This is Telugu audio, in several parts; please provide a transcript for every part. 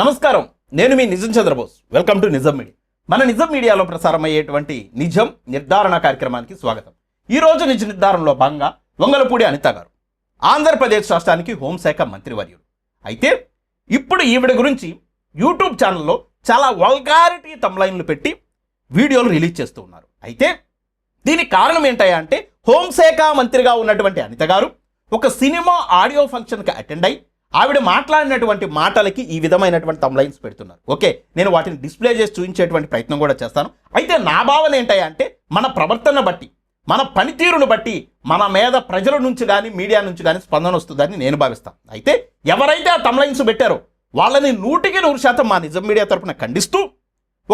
నమస్కారం. నేను మీ Nijam Chandrabose. Welcome to Nijam media. మన నిజం మీడియాలో ప్రసారం అయ్యేటువంటి నిజం నిర్ధారణ కార్యక్రమానికి స్వాగతం. ఈ రోజు నిజ నిర్ధారణలో భాగంగా వంగలపూడి అనిత గారు ఆంధ్రప్రదేశ్ రాష్ట్రానికి హోంశాఖ మంత్రివర్యుడు అయితే ఇప్పుడు ఈవిడ గురించి యూట్యూబ్ ఛానల్లో చాలా వల్గారిటీ తమ్లైన్లు పెట్టి వీడియోలు రిలీజ్ చేస్తూ ఉన్నారు. అయితే దీనికి కారణం ఏంటయ్యా అంటే హోంశాఖ మంత్రిగా ఉన్నటువంటి అనిత గారు ఒక సినిమా ఆడియో ఫంక్షన్కి అటెండ్ అయ్యి ఆవిడ మాట్లాడినటువంటి మాటలకి ఈ విధమైనటువంటి తమ్లైన్స్ పెడుతున్నారు. ఓకే నేను వాటిని డిస్ప్లే చేసి చూపించేటువంటి ప్రయత్నం కూడా చేస్తాను. అయితే నా భావన ఏంటంటే మన ప్రవర్తన బట్టి మన పనితీరును బట్టి మన మీద ప్రజల నుంచి కానీ మీడియా నుంచి కానీ స్పందన వస్తుందని నేను భావిస్తాను. అయితే ఎవరైతే ఆ తమ్లైన్స్ పెట్టారో వాళ్ళని నూటికి నూరు శాతం మా నిజం మీడియా తరపున ఖండిస్తూ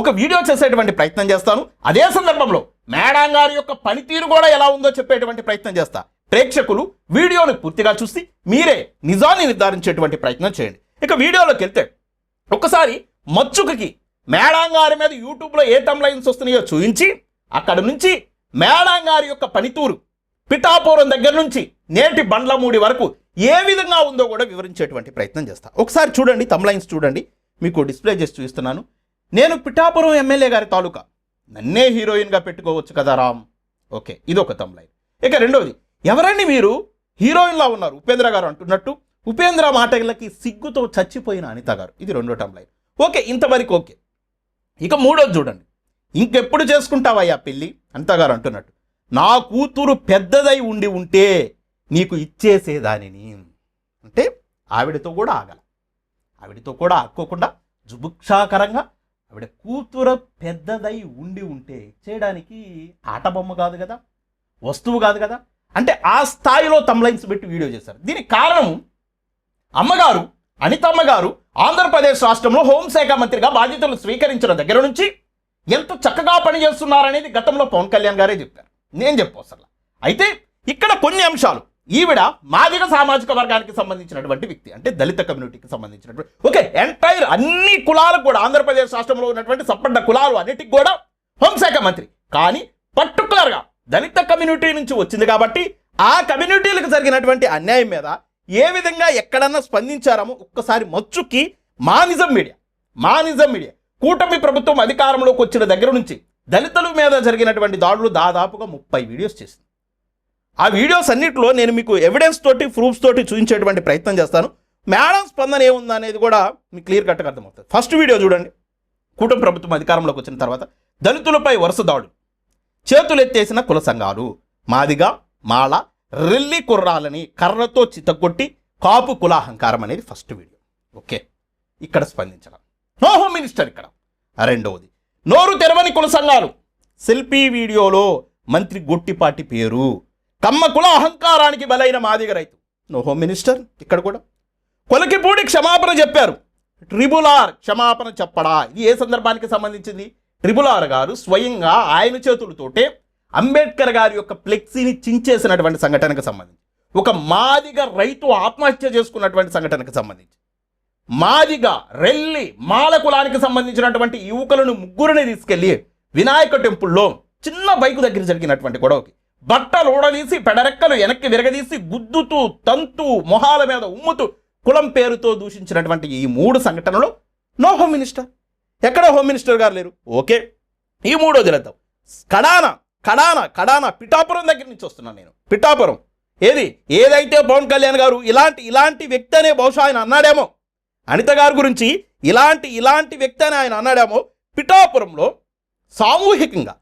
ఒక వీడియో చేసేటువంటి ప్రయత్నం చేస్తాను. అదే సందర్భంలో మేడం గారి యొక్క పనితీరు కూడా ఎలా ఉందో చెప్పేటువంటి ప్రయత్నం చేస్తా. ప్రేక్షకులు వీడియోని పూర్తిగా చూసి మీరే నిజాన్ని నిర్ధారించేటువంటి ప్రయత్నం చేయండి. ఇక వీడియోలోకి వెళ్తే ఒకసారి మచ్చుకకి మేడం గారి మీద యూట్యూబ్లో ఏ టమ్లైన్స్ వస్తున్నాయో చూపించి అక్కడ నుంచి మేడం గారి యొక్క పనితూరు పిఠాపురం దగ్గర నుంచి నేటి బండ్లమూడి వరకు ఏ విధంగా ఉందో కూడా వివరించేటువంటి ప్రయత్నం చేస్తా. ఒకసారి చూడండి తమ్లైన్స్ చూడండి. మీకు డిస్ప్లే చేసి చూపిస్తున్నాను. నేను పిఠాపురం ఎమ్మెల్యే గారి తాలూకా. నన్నే హీరోయిన్గా పెట్టుకోవచ్చు కదా రామ్. ఓకే ఇది ఒక తమ్లైన్ ఇక రెండవది ఎవరండి మీరు? హీరోయిన్లా ఉన్నారు ఉపేంద్ర గారు అంటున్నట్టు. ఉపేంద్ర మాటలకి సిగ్గుతో చచ్చిపోయిన అనిత గారు. ఇది రెండో టమ్లైన్ ఓకే ఇంతవరకు ఓకే. ఇక మూడోది చూడండి. ఇంకెప్పుడు చేసుకుంటావయ్యా పెళ్ళి? అనిత గారు అంటున్నట్టు. నా కూతురు పెద్దదై ఉండి ఉంటే నీకు ఇచ్చేసేదానిని. అంటే ఆవిడతో కూడా ఆగల. ఆవిడతో కూడా ఆక్కోకుండా జుభుక్షాకరంగా ఆవిడ కూతురు పెద్దదై ఉండి ఉంటే చేయడానికి ఆట బొమ్మ కాదు కదా వస్తువు కాదు కదా అంటే ఆ స్థాయిలో తమ్లైన్స్ పెట్టి వీడియో చేశారు. దీనికి కారణం అమ్మగారు అనితమ్మ గారు ఆంధ్రప్రదేశ్ రాష్ట్రంలో హోంశాఖ మంత్రిగా బాధ్యతలు స్వీకరించిన దగ్గర నుంచి ఎంత చక్కగా పనిచేస్తున్నారనేది గతంలో పవన్ కళ్యాణ్ గారే చెప్పారు. నేను చెప్పవసరం అయితే ఇక్కడ కొన్ని అంశాలు. ఈవిడ మాదిగ సామాజిక వర్గానికి సంబంధించినటువంటి వ్యక్తి అంటే దళిత కమ్యూనిటీకి సంబంధించినటువంటి ఓకే ఎంటైర్ అన్ని కులాలకు కూడా ఆంధ్రప్రదేశ్ రాష్ట్రంలో ఉన్నటువంటి సప్పడ్డ కులాలు అన్నిటికి కూడా హోంశాఖ మంత్రి. కానీ పర్టికులర్గా దళిత కమ్యూనిటీ నుంచి వచ్చింది కాబట్టి ఆ కమ్యూనిటీలకు జరిగినటువంటి అన్యాయం మీద ఏ విధంగా ఎక్కడన్నా స్పందించారమో ఒక్కసారి మచ్చుకి మా నిజం మీడియా మా నిజం మీడియా. కూటమి ప్రభుత్వం అధికారంలోకి వచ్చిన దగ్గర నుంచి దళితుల మీద జరిగినటువంటి దాడులు దాదాపుగా ముప్పై వీడియోస్ చేసింది. ఆ వీడియోస్ అన్నిటిలో నేను మీకు ఎవిడెన్స్ తోటి ప్రూఫ్స్ తోటి చూపించేటువంటి ప్రయత్నం చేస్తాను. మేడం స్పందన ఏముంది అనేది కూడా మీకు క్లియర్ కట్గా అర్థమవుతుంది. ఫస్ట్ వీడియో చూడండి. కూటమి ప్రభుత్వం అధికారంలోకి వచ్చిన తర్వాత దళితులపై వరుస దాడులు. చేతులెత్తేసిన కుల సంఘాలు. మాదిగా మాల రెల్లి కుర్రాలని కర్రతో చితగొట్టి కాపు కులాహంకారం అనేది ఫస్ట్ వీడియో ఓకే. ఇక్కడ స్పందించడం. నో హోమ్ మినిస్టర్ ఇక్కడ. రెండవది నోరు తెరవని కుల సంఘాలు. సెల్ఫీ వీడియోలో మంత్రి గొట్టిపాటి పేరు. కమ్మ కుల అహంకారానికి బలైన మాదిగ రైతు. నో హోమ్ మినిస్టర్ ఇక్కడ కూడా. కొలకిపూడి క్షమాపణ చెప్పారు. ట్రిబులార్ క్షమాపణ చెప్పడా? ఇది ఏ సందర్భానికి సంబంధించింది? ట్రిబుల్ ఆర్ గారు స్వయంగా ఆయన చేతులతోటే అంబేద్కర్ గారి యొక్క ఫ్లెక్సీని చించేసినటువంటి సంఘటనకు సంబంధించి ఒక మాదిగ రైతు ఆత్మహత్య చేసుకున్నటువంటి సంఘటనకు సంబంధించి మాదిగ రెల్లి మాల కులానికి సంబంధించినటువంటి యువకులను ముగ్గురిని తీసుకెళ్ళి వినాయక టెంపుల్లో చిన్న బైకు దగ్గర జరిగినటువంటి గొడవకి బట్టలు ఊడదీసి పెడరెక్కలు వెనక్కి విరగదీసి గుద్దుతూ తంతు మొహాల మీద ఉమ్ముతూ కులం పేరుతో దూషించినటువంటి ఈ మూడు సంఘటనలు నో హోమ్ మినిస్టర్. ఎక్కడ హోమ్ మినిస్టర్ గారు లేరు? ఓకే. ఈ మూడో వదిలేద్దాం కడాన కడాన కడాన పిఠాపురం దగ్గర నుంచి వస్తున్నాను నేను. పిఠాపురం. ఏది? ఏదైతే పవన్ కళ్యాణ్ గారు ఇలాంటి ఇలాంటి వ్యక్తి అనే బహుశా ఆయన అన్నాడేమో? అనిత గారి గురించి ఇలాంటి ఇలాంటి వ్యక్తి అని ఆయన అన్నాడేమో? పిఠాపురంలో సామూహికంగా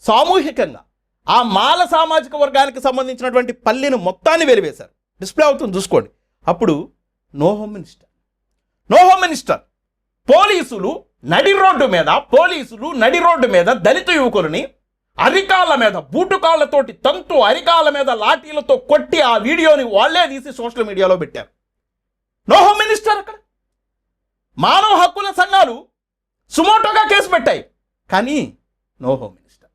సామూహికంగా ఆ మాల సామాజిక వర్గానికి సంబంధించినటువంటి పల్లెను మొత్తాన్ని వెలివేశారు. డిస్ప్లే అవుతుంది చూసుకోండి. అప్పుడు no home minister. No home minister. పోలీసులు నడి రోడ్డు మీద పోలీసులు నడి రోడ్డు మీద దళిత యువకులని అరికాళ్ళ మీద బూటుకాళ్ళతోటి తంతు అరికాళ్ళ మీద లాఠీలతో కొట్టి ఆ వీడియోని వాళ్ళే తీసి సోషల్ మీడియాలో పెట్టారు. నో హోమ్ మినిస్టర్ అక్కడ. మానవ హక్కుల సంఘాలు సుమోటోగా కేసు పెట్టాయి. కానీ no home minister.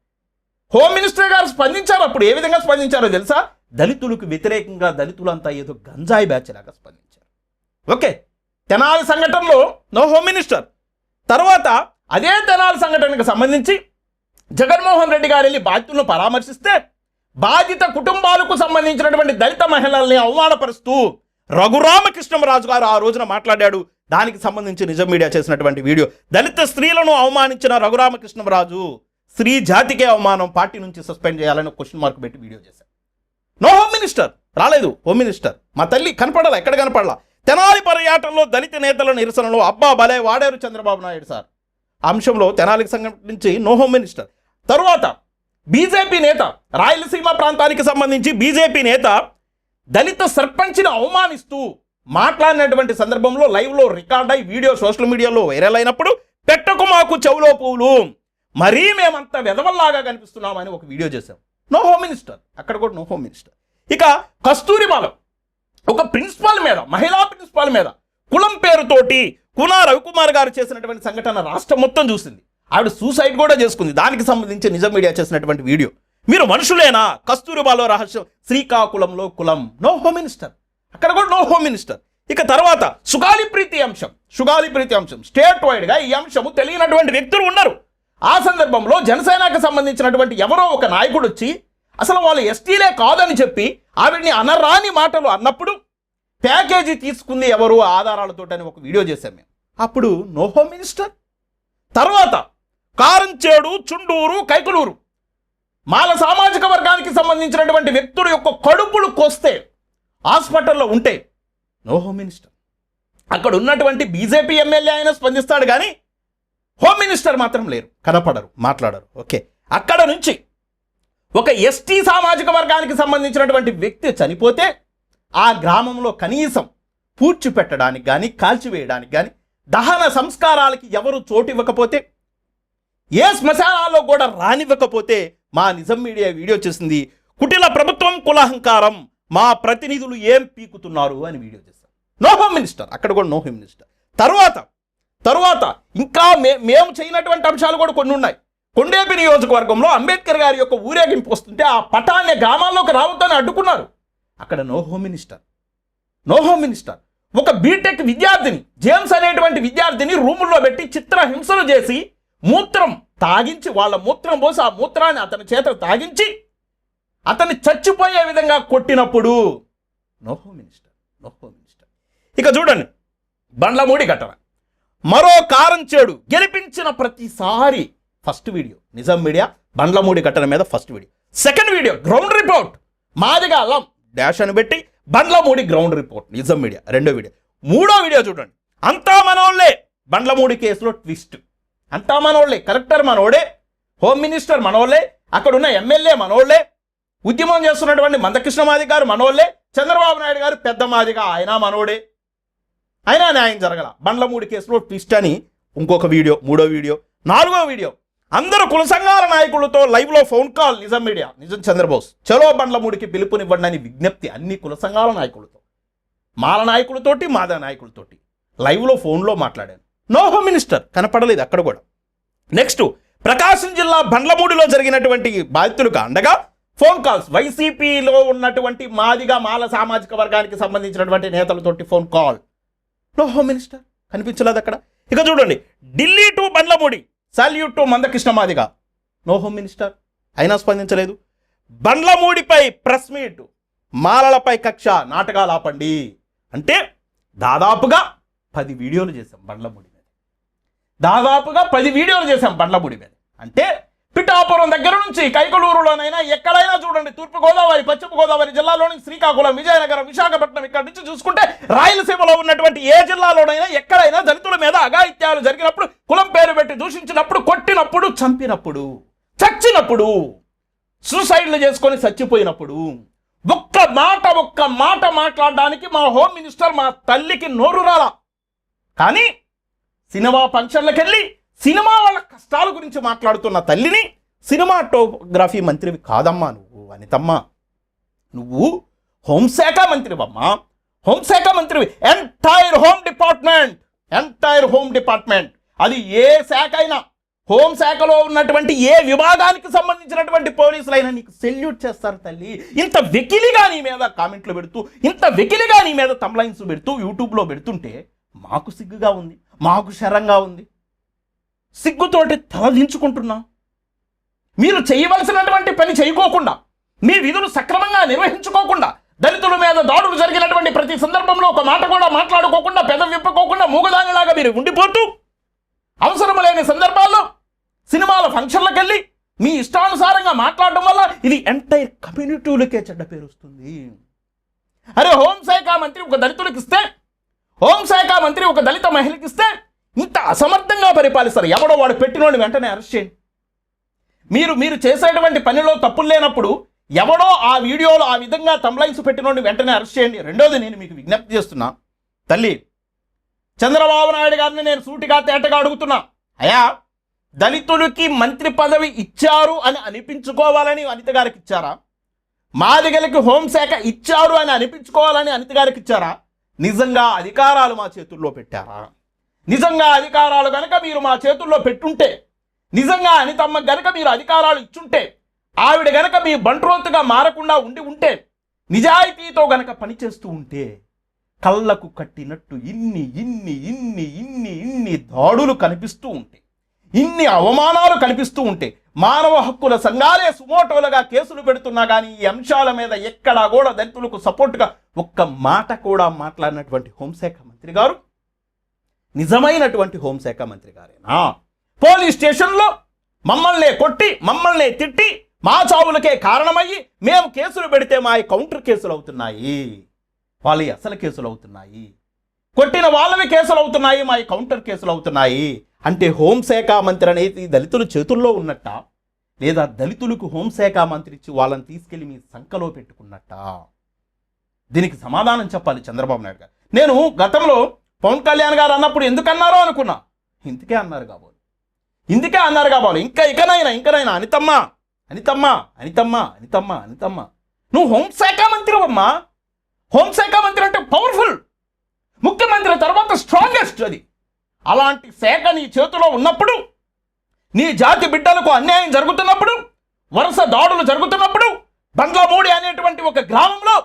Home minister గారు స్పందించారు. అప్పుడు ఏ విధంగా స్పందించారో తెలుసా? దళితులకు వ్యతిరేకంగా దళితులంతా ఏదో గంజాయి బ్యాచ్ లాగా స్పందించారు. ఓకే. తెనాలి సంఘటనలో నో హోమ్ మినిస్టర్ తర్వాత అదే తెనాల సంఘటనకు సంబంధించి జగన్మోహన్ రెడ్డి గారు వెళ్ళి బాధితులను పరామర్శిస్తే బాధిత కుటుంబాలకు సంబంధించినటువంటి దళిత మహిళల్ని అవమానపరుస్తూ రఘురామకృష్ణరాజు గారు ఆ రోజున మాట్లాడాడు. దానికి సంబంధించి నిజం మీడియా చేసినటువంటి వీడియో. దళిత స్త్రీలను అవమానించిన రఘురామకృష్ణరాజు స్త్రీ జాతికే అవమానం పార్టీ నుంచి సస్పెండ్ చేయాలని క్వశ్చన్ మార్క్ పెట్టి వీడియో చేశారు నో హోమ్ మినిస్టర్. రాలేదు. Home minister. మా తల్లి కనపడాల? ఎక్కడ కనపడాల? తెనాలి పర్యాటనలో దళిత నేతల నిరసనలో అబ్బా భలే వాడారు చంద్రబాబు నాయుడు సార్. అంశంలో తెనాలికి సంబంధించి నో హోమ్ మినిస్టర్. తరువాత బీజేపీ నేత రాయలసీమ ప్రాంతానికి సంబంధించి బీజేపీ నేత దళిత సర్పంచ్ని అవమానిస్తూ మాట్లాడినటువంటి సందర్భంలో లైవ్లో రికార్డ్ అయి వీడియో సోషల్ మీడియాలో వైరల్ అయినప్పుడు పెట్టకు మాకు చెవులో పువ్వులు మరీ మేమంతా వెదవల్లాగా కనిపిస్తున్నామని ఒక వీడియో చేశాం. No home minister. అక్కడ కూడా నో హోమ్ మినిస్టర్. ఇక కస్తూరి బాలం ఒక ప్రిన్సిపాల్ మీద మహిళా ప్రిన్సిపాల్ మీద కులం పేరుతోటి కునా రవికుమార్ గారు చేసినటువంటి సంఘటన రాష్ట్రం మొత్తం చూసింది. ఆవిడ సూసైడ్ కూడా చేసుకుంది. దానికి సంబంధించి నిజం మీడియా చేసినటువంటి వీడియో. మీరు మనుషులేనా? కస్తూరిబాలో రహస్యం శ్రీకాకుళంలో కులం. నో హోమ్ మినిస్టర్ అక్కడ కూడా నో హోమ్ మినిస్టర్ ఇక తర్వాత సుగాలి ప్రీతి అంశం సుగాలి ప్రీతి అంశం. స్టేట్ వైడ్గా ఈ అంశము తెలియనటువంటి వ్యక్తులు ఉన్నారు. ఆ సందర్భంలో జనసేనకు సంబంధించినటువంటి ఎవరో ఒక నాయకుడు వచ్చి అసలు వాళ్ళు ఎస్టీలే కాదని చెప్పి ఆవిడ్ని అనరాని మాటలు అన్నప్పుడు ప్యాకేజీ తీసుకుంది ఎవరు ఆధారాలతో అని ఒక వీడియో చేశాం మేము. అప్పుడు నో హోమ్ మినిస్టర్ తర్వాత కారంచేడు చుండూరు కైకలూరు మాల సామాజిక వర్గానికి సంబంధించినటువంటి వ్యక్తుల యొక్క కడుపులు కోస్తే హాస్పిటల్లో ఉంటే నో హోమ్ మినిస్టర్ అక్కడ ఉన్నటువంటి బీజేపీ ఎమ్మెల్యే అయినా స్పందిస్తాడు కానీ హోమ్ మినిస్టర్ మాత్రం లేరు కనపడరు మాట్లాడరు. ఓకే. అక్కడ నుంచి ఒక ఎస్టీ సామాజిక వర్గానికి సంబంధించినటువంటి వ్యక్తి చనిపోతే ఆ గ్రామంలో కనీసం పూడ్చిపెట్టడానికి కానీ కాల్చివేయడానికి కానీ దహన సంస్కారాలకి ఎవరు చోటు ఇవ్వకపోతే ఏ శ్మశానాల్లో కూడా రానివ్వకపోతే మా నిజం మీడియా వీడియో చేసింది కుటిల ప్రభుత్వం కులహంకారం మా ప్రతినిధులు ఏం పీకుతున్నారు అని వీడియో చేశారు. నో హోమ్ మినిస్టర్ అక్కడ కూడా నో హోమ్ మినిస్టర్. తర్వాత తరువాత ఇంకా మే మేము చేయనటువంటి అంశాలు కూడా కొన్ని ఉన్నాయి. కొండేపి నియోజకవర్గంలో అంబేద్కర్ గారి యొక్క ఊరేగింపు వస్తుంటే ఆ పటాన్ని గ్రామాల్లోకి రావద్దని అడ్డుకున్నారు. అక్కడ no home minister no home minister. ఒక బీటెక్ విద్యార్థిని జేమ్స్ అనేటువంటి విద్యార్థిని రూముల్లో పెట్టి చిత్ర హింసలు చేసి మూత్రం తాగించి వాళ్ళ మూత్రం పోసి ఆ మూత్రాన్ని అతని చేత తాగించి అతన్ని చచ్చిపోయే విధంగా కొట్టినప్పుడు no home minister no home minister. ఇక చూడండి బండ్లమూడి ఘటన మరో కారం చేడు గెలిపించిన ప్రతిసారి first video. Nijam media Bandlamudi ఘటన మీద first video. Second video ground report. Madiga అల్లం డాష్ అని పెట్టి Bandlamudi ground report. Nijam media రెండో వీడియో. మూడో వీడియో చూడండి. అంతా మనోళ్ళే. బండ్లమూడి కేసులో ట్విస్ట్. అంతా మనోళ్ళే కలెక్టర్ మనోడే హోమ్ మినిస్టర్ మనోళ్ళే అక్కడ ఉన్న ఎమ్మెల్యే మనోళ్ళే ఉద్యమం చేస్తున్నటువంటి మందకృష్ణ మాది గారు మనోళ్ళే చంద్రబాబు నాయుడు గారు పెద్ద మాదిగా ఆయన మనోడే. అయినా న్యాయం జరగల. బండ్లమూడి కేసులో ట్విస్ట్ అని ఇంకొక వీడియో మూడో వీడియో నాలుగో వీడియో. అందరూ కుల సంఘాల నాయకులతో లైవ్లో ఫోన్ కాల్ నిజం మీడియా. నిజం చంద్రబోస్. చలో బండ్లమూడికి పిలుపునివ్వండి అని విజ్ఞప్తి అన్ని కుల సంఘాల నాయకులతో. మాల నాయకులతోటి మాద నాయకులతోటి. లైవ్లో ఫోన్లో మాట్లాడాను. నో హోమ్ మినిస్టర్ కనపడలేదు అక్కడ కూడా. నెక్స్ట్ ప్రకాశం జిల్లా బండ్లమూడిలో జరిగినటువంటి బాధితులకు అండగా ఫోన్ కాల్స్ వైసీపీలో ఉన్నటువంటి మాదిగా మాల సామాజిక వర్గానికి సంబంధించినటువంటి నేతలతోటి phone call no home minister కనిపించలేదు అక్కడ. ఇక చూడండి. Delhi to Bandlamudi salute to Mandakrishna Madiga no home minister అయినా స్పందించలేదు బండ్లమూడిపై ప్రెస్ మీట్ మాలలపై కక్ష నాటకాలు ఆపండి అంటే దాదాపుగా పది వీడియోలు చేశాం బండ్లమూడి మీద దాదాపుగా పది వీడియోలు చేశాం బండ్లమూడి మీద అంటే పిఠాపురం దగ్గర నుంచి కైకలూరులోనైనా ఎక్కడైనా చూడండి. తూర్పు గోదావరి పశ్చిమ గోదావరి జిల్లాలోని శ్రీకాకుళం విజయనగరం విశాఖపట్నం ఇక్కడ నుంచి చూసుకుంటే రాయలసీమలో ఉన్నటువంటి ఏ జిల్లాలోనైనా ఎక్కడైనా దళితుల మీద అఘాయిత్యాలు జరిగినప్పుడు కులం పేరు పెట్టి దూషించినప్పుడు కొట్టినప్పుడు చంపినప్పుడు చచ్చినప్పుడు సూసైడ్లు చేసుకొని చచ్చిపోయినప్పుడు ఒక్క మాట ఒక్క మాట మాట్లాడడానికి మా హోమ్ మినిస్టర్ మా తల్లికి నోరు రాలా. కానీ సినిమా ఫంక్షన్లకు వెళ్ళి సినిమా వాళ్ళ కష్టాల గురించి మాట్లాడుతున్న తల్లిని సినిమాటోగ్రఫీ మంత్రివి కాదమ్మా నువ్వు అనితమ్మా. నువ్వు హోంశాఖ మంత్రివమ్మా. హోంశాఖ మంత్రివి. Entire home department entire home department అది ఏ శాఖ అయినా హోం శాఖలో ఉన్నటువంటి ఏ విభాగానికి సంబంధించినటువంటి పోలీసులైనా నీకు సెల్యూట్ చేస్తారు తల్లి. ఇంత వెకిలిగా నీ మీద కామెంట్లు పెడుతూ ఇంత వెకిలిగా నీ మీద తమ్లైన్స్ పెడుతూ యూట్యూబ్లో పెడుతుంటే మాకు సిగ్గుగా ఉంది మాకు శరంగా ఉంది. సిగ్గుతోటి తలదించుకుంటున్నాం. మీరు చేయవలసినటువంటి పని చేయకోకుండా మీ విధులు సక్రమంగా నిర్వహించుకోకుండా దళితుల మీద దాడులు జరిగినటువంటి ప్రతి సందర్భంలో ఒక మాట కూడా మాట్లాడుకోకుండా పెద విప్పుకోకుండా మూగదానిలాగా మీరు ఉండిపోతూ అవసరం లేని సందర్భాల్లో సినిమాల ఫంక్షన్లకు వెళ్ళి మీ ఇష్టానుసారంగా మాట్లాడడం వల్ల ఇది ఎంటైర్ కమ్యూనిటీలకే చెడ్డ పేరు వస్తుంది. అరే హోంశాఖ మంత్రి ఒక దళితులకు ఇస్తే హోంశాఖ మంత్రి ఒక దళిత మహిళకి ఇస్తే ఇంత అసమర్థంగా పరిపాలిస్తారు. ఎవడో వాడు పెట్టినోడిని వెంటనే అరెస్ట్ చేయండి. మీరు మీరు చేసేటువంటి పనిలో తప్పులు లేనప్పుడు ఎవడో ఆ వీడియోలో ఆ విధంగా తమ్లైన్స్ పెట్టినోడిని వెంటనే అరెస్ట్ చేయండి. రెండోది నేను మీకు విజ్ఞప్తి చేస్తున్నా. తల్లి చంద్రబాబు నాయుడు గారిని నేను సూటిగా తేటగా అడుగుతున్నా. అయా దళితులకి మంత్రి పదవి ఇచ్చారు అని అనిపించుకోవాలని అనిత గారికి ఇచ్చారా? మాదిగలకి హోంశాఖ ఇచ్చారు అని అనిపించుకోవాలని అనిత గారికి ఇచ్చారా? నిజంగా అధికారాలు మా చేతుల్లో పెట్టారా? నిజంగా అధికారాలు గనక మీరు మా చేతుల్లో పెట్టుంటే నిజంగా అనితమ్మ గనక మీరు అధికారాలు ఇచ్చుంటే ఆవిడ గనక మీ బంట్రోతుగా మారకుండా ఉండి ఉంటే నిజాయితీతో గనక పనిచేస్తూ ఉంటే కళ్ళకు కట్టినట్టు ఇన్ని ఇన్ని ఇన్ని ఇన్ని ఇన్ని దాడులు కనిపిస్తూ ఉంటాయి ఇన్ని అవమానాలు కనిపిస్తూ ఉంటే మానవ హక్కుల సంఘాలే సుమోటోలుగా కేసులు పెడుతున్నా కానీ ఈ అంశాల మీద ఎక్కడా కూడా దళితులకు సపోర్టుగా ఒక్క మాట కూడా మాట్లాడినటువంటి హోంశాఖ మంత్రి గారు నిజమైనటువంటి హోంశాఖ మంత్రి గారేనా? పోలీస్ స్టేషన్లో మమ్మల్నే కొట్టి మమ్మల్నే తిట్టి మా చావులకే కారణమయ్యి మేము కేసులు పెడితే మా కౌంటర్ కేసులు అవుతున్నాయి. వాళ్ళ అసలు కేసులు అవుతున్నాయి. కొట్టిన వాళ్ళవి కేసులు అవుతున్నాయి మా కౌంటర్ కేసులు అవుతున్నాయి. అంటే హోంశాఖ మంత్రి అనేది దళితుల చేతుల్లో ఉన్నట్ట లేదా దళితులకు హోంశాఖ మంత్రి ఇచ్చి వాళ్ళని తీసుకెళ్ళి మీ సంఖలో పెట్టుకున్నట్ట? దీనికి సమాధానం చెప్పాలి చంద్రబాబు నాయుడు గారు. నేను గతంలో పవన్ కళ్యాణ్ గారు అన్నప్పుడు ఎందుకన్నారు అనుకున్నా. ఇందుకే అన్నారు కాబోలు. ఇందుకే అన్నారు కాబోలు. ఇంకా ఇకనైనా ఇంకనైనా అనితమ్మ అనితమ్మ అనితమ్మ అనితమ్మ అనితమ్మ. నువ్వు హోంశాఖ మంత్రి అమ్మా హోంశాఖ మంత్రి అంటే పవర్ఫుల్ ముఖ్యమంత్రి తర్వాత స్ట్రాంగెస్ట్ అది. అలాంటి శాఖ నీ చేతిలో ఉన్నప్పుడు నీ జాతి బిడ్డలకు అన్యాయం జరుగుతున్నప్పుడు వరుస దాడులు జరుగుతున్నప్పుడు బంగ్లామూడి అనేటువంటి ఒక గ్రామంలో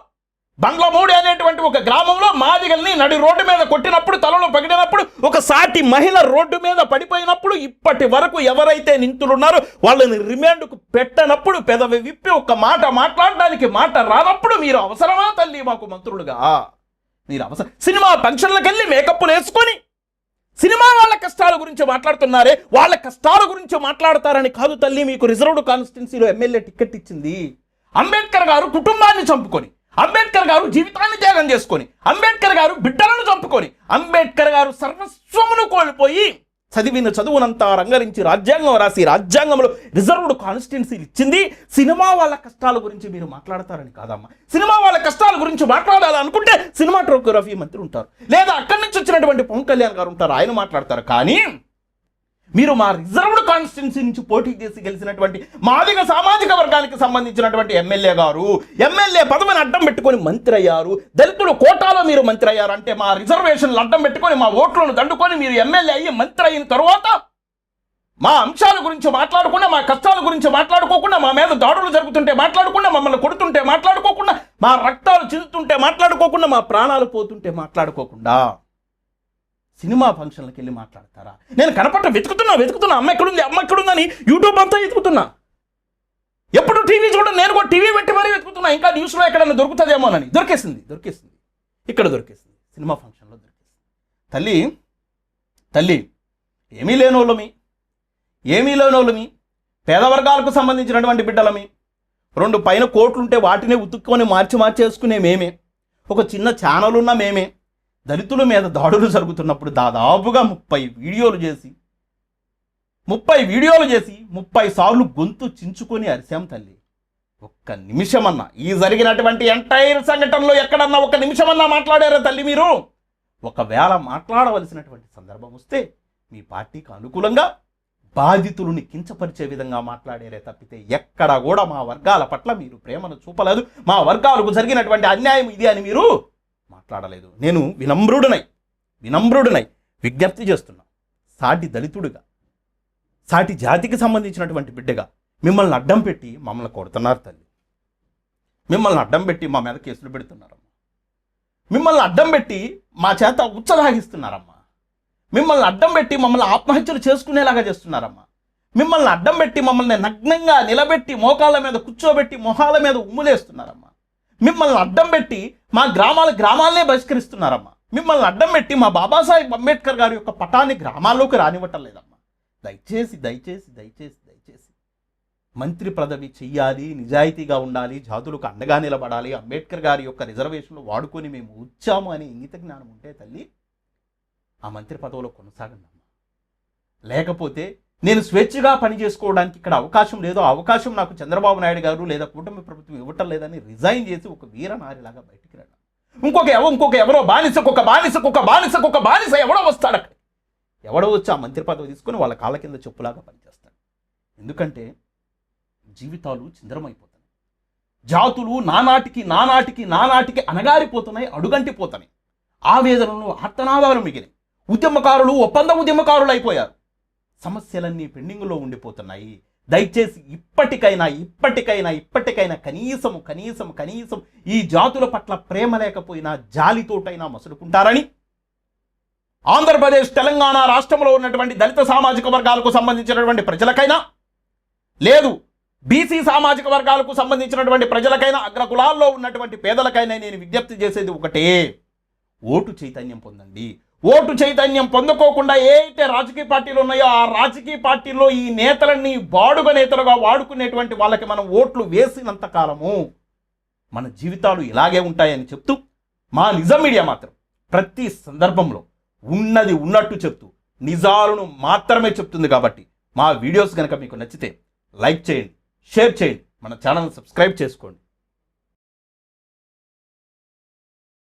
బంగ్లమూడి అనేటువంటి ఒక గ్రామంలో మాదిగల్ని నడి రోడ్డు మీద కొట్టినప్పుడు తలలో పగిలినప్పుడు ఒక సాటి మహిళ రోడ్డు మీద పడిపోయినప్పుడు ఇప్పటి వరకు ఎవరైతే నింతులున్నారో వాళ్ళని రిమాండ్కు పెట్టనప్పుడు పెదవి విప్పి ఒక మాట మాట్లాడడానికి మాట రానప్పుడు మీరు అవసరమా తల్లి మాకు మంత్రులుగా? మీరు అవసరం సినిమా ఫంక్షన్లకు వెళ్ళి మేకప్లు వేసుకొని సినిమా వాళ్ళ కష్టాల గురించి మాట్లాడుతున్నారే వాళ్ళ కష్టాల గురించి మాట్లాడతారని కాదు తల్లి మీకు రిజర్వ్డ్ కాన్స్టిట్యున్సీలో ఎమ్మెల్యే టికెట్ ఇచ్చింది. అంబేద్కర్ గారు కుటుంబాన్ని చంపుకొని అంబేద్కర్ గారు జీవితాన్ని త్యాగం చేసుకొని అంబేద్కర్ గారు బిడ్డలను చంపుకొని అంబేద్కర్ గారు సర్వస్వమును కోల్పోయి చదివిన చదువునంతా రంగరించి రాజ్యాంగం రాసి రాజ్యాంగంలో రిజర్వ్డ్ కాన్స్టిట్యున్సీలు ఇచ్చింది. సినిమా వాళ్ళ కష్టాల గురించి మీరు మాట్లాడతారని కాదమ్మా. సినిమా వాళ్ళ కష్టాల గురించి మాట్లాడాలనుకుంటే సినిమాటోగ్రఫీ మంత్రి ఉంటారు. లేదా అక్కడి నుంచి వచ్చినటువంటి పవన్ కళ్యాణ్ గారు ఉంటారు. ఆయన మాట్లాడతారు. కానీ మీరు మా రిజర్వ్డ్ కాన్స్టిట్యున్సీ నుంచి పోటీ చేసి గెలిచినటువంటి మాదిగ సామాజిక వర్గానికి సంబంధించినటువంటి ఎమ్మెల్యే గారు ఎమ్మెల్యే పదవిని అడ్డం పెట్టుకొని మంత్రి అయ్యారు దళితులు కోటాలో మీరు మంత్రి అయ్యారు అంటే మా రిజర్వేషన్లు అడ్డం పెట్టుకొని మా ఓట్లను దండుకొని మీరు ఎమ్మెల్యే అయ్యి మంత్రి అయిన తర్వాత మా అంశాల గురించి మాట్లాడకుండా మా కష్టాల గురించి మాట్లాడుకోకుండా మా మీద దాడులు జరుగుతుంటే మాట్లాడకుండా మమ్మల్ని కొడుతుంటే మాట్లాడుకోకుండా మా రక్తాలు చిదుతుంటే మాట్లాడుకోకుండా మా ప్రాణాలు పోతుంటే మాట్లాడుకోకుండా సినిమా ఫంక్షన్లకు వెళ్ళి మాట్లాడతారా? నేను కనపట్ట వెతుకుతున్నా వెతుకుతున్నా. అమ్మ ఎక్కడుంది? అమ్మ ఎక్కడుందని యూట్యూబ్ అంతా వెతుకుతున్నా. ఎప్పుడు టీవీ చూడండి నేను కూడా టీవీ పెట్టి మరీ వెతుకుతున్నా. ఇంకా న్యూస్లో ఎక్కడైనా దొరుకుతుందేమోనని దొరికేసింది దొరికేసింది. ఇక్కడ దొరికేసింది. సినిమా ఫంక్షన్లో దొరికేసింది. తల్లి తల్లి ఏమీ లేనోళ్ళమి. ఏమీ లేనోళ్ళమి. పేద వర్గాలకు సంబంధించినటువంటి బిడ్డలమి. రెండు పైన కోట్లుంటే వాటినే ఉతుక్కొని మార్చి మార్చేసుకునే మేమే. ఒక చిన్న ఛానల్ ఉన్న మేమే. దళితుల మీద దాడులు జరుగుతున్నప్పుడు దాదాపుగా ముప్పై వీడియోలు చేసి ముప్పై వీడియోలు చేసి ముప్పై సార్లు గొంతు చించుకొని అరిశాం తల్లి. ఒక్క నిమిషమన్నా. ఈ జరిగినటువంటి ఎంటైర్ సంఘటనలో ఎక్కడన్నా ఒక నిమిషమన్నా మాట్లాడారా తల్లి మీరు? ఒకవేళ మాట్లాడవలసినటువంటి సందర్భం వస్తే మీ పార్టీకి అనుకూలంగా బాధితులని కించపరిచే విధంగా మాట్లాడారే తప్పితే ఎక్కడ కూడా మా వర్గాల పట్ల మీరు ప్రేమను చూపలేదు. మా వర్గాలకు జరిగినటువంటి అన్యాయం ఇది అని మీరు మాట్లాడలేదు. నేను వినమ్రుడునై వినమ్రుడునై విజ్ఞప్తి చేస్తున్నా. సాటి దళితుడిగా సాటి జాతికి సంబంధించినటువంటి బిడ్డగా మిమ్మల్ని అడ్డం పెట్టి మమ్మల్ని కొడుతున్నారు తల్లి. మిమ్మల్ని అడ్డం పెట్టి మా మీద కేసులు పెడుతున్నారమ్మా. మిమ్మల్ని అడ్డం పెట్టి మా చేత ఉచ్చలాగిస్తున్నారమ్మా మిమ్మల్ని అడ్డం పెట్టి మమ్మల్ని ఆత్మహత్యలు చేసుకునేలాగా చేస్తున్నారమ్మా. మిమ్మల్ని అడ్డం పెట్టి మమ్మల్ని నగ్నంగా నిలబెట్టి మోకాళ్ళ మీద కూర్చోబెట్టి మొహాల మీద ఉమ్ములేస్తున్నారమ్మా. మిమ్మల్ని అడ్డం పెట్టి మా గ్రామాల గ్రామాలనే బహిష్కరిస్తున్నారమ్మా. మిమ్మల్ని అడ్డం పెట్టి మా బాబాసాహెబ్ అంబేద్కర్ గారి యొక్క పటాన్ని గ్రామాల్లోకి రానివ్వటం లేదమ్మా దయచేసి దయచేసి దయచేసి దయచేసి. మంత్రి పదవి చెయ్యాలి నిజాయితీగా ఉండాలి జాతులకు అండగా నిలబడాలి అంబేద్కర్ గారి యొక్క రిజర్వేషన్లు వాడుకొని మేము వచ్చాము అనే ఇంగిత జ్ఞానం ఉంటే తల్లి ఆ మంత్రి పదవిలో కొనసాగండి అమ్మా లేకపోతే నేను స్వేచ్ఛగా పని చేసుకోవడానికి ఇక్కడ అవకాశం లేదో. అవకాశం నాకు చంద్రబాబు నాయుడు గారు లేదా కూటమి ప్రభుత్వం ఇవ్వటం లేదని రిజైన్ చేసి ఒక వీరనారిలాగా బయటికి రండి ఇంకొక ఎవరో ఇంకొక ఎవరో బానిసకు ఒక బానిసకు ఒక బానిసకు ఒక బానిస ఎవడో వస్తాడు అక్కడ. ఎవడో వచ్చి ఆ మంత్రి పదవి తీసుకొని వాళ్ళ కాళ్ళ కింద చెప్పులాగా పనిచేస్తాడు. ఎందుకంటే జీవితాలు చిందరమైపోతాయి జాతులు నానాటికి నానాటికి నానాటికి అనగారిపోతున్నాయి అడుగంటిపోతున్నాయి. ఆవేదనలు ఆర్తనాదాలు మిగిలినాయి ఉద్యమకారులు ఒప్పంద ఉద్యమకారులు అయిపోయారు. సమస్యలన్నీ పెండింగ్లో ఉండిపోతున్నాయి. దయచేసి ఇప్పటికైనా ఇప్పటికైనా ఇప్పటికైనా కనీసం కనీసం కనీసం ఈ జాతుల పట్ల ప్రేమ లేకపోయినా జాలితోటైనా మసులుకుంటారని ఆంధ్రప్రదేశ్ తెలంగాణ రాష్ట్రంలో ఉన్నటువంటి దళిత సామాజిక వర్గాలకు సంబంధించినటువంటి ప్రజలకైనా లేదు బీసీ సామాజిక వర్గాలకు సంబంధించినటువంటి ప్రజలకైనా అగ్రకులాల్లో ఉన్నటువంటి పేదలకైనా నేను విజ్ఞప్తి చేసేది ఒకటే. ఓటు చైతన్యం పొందండి. ఓటు చైతన్యం పొందుకోకుండా ఏ అయితే రాజకీయ పార్టీలు ఉన్నాయో ఆ రాజకీయ పార్టీలో ఈ నేతలన్నీ బాడుగ నేతలుగా వాడుకునేటువంటి వాళ్ళకి మనం ఓట్లు వేసినంత కాలము మన జీవితాలు ఇలాగే ఉంటాయని చెప్తూ మా నిజం మీడియా మాత్రం ప్రతి సందర్భంలో ఉన్నది ఉన్నట్టు చెప్తూ నిజాలను మాత్రమే చెప్తుంది కాబట్టి మా వీడియోస్ కనుక మీకు నచ్చితే లైక్ చేయండి షేర్ చేయండి మన ఛానల్ సబ్స్క్రైబ్ చేసుకోండి.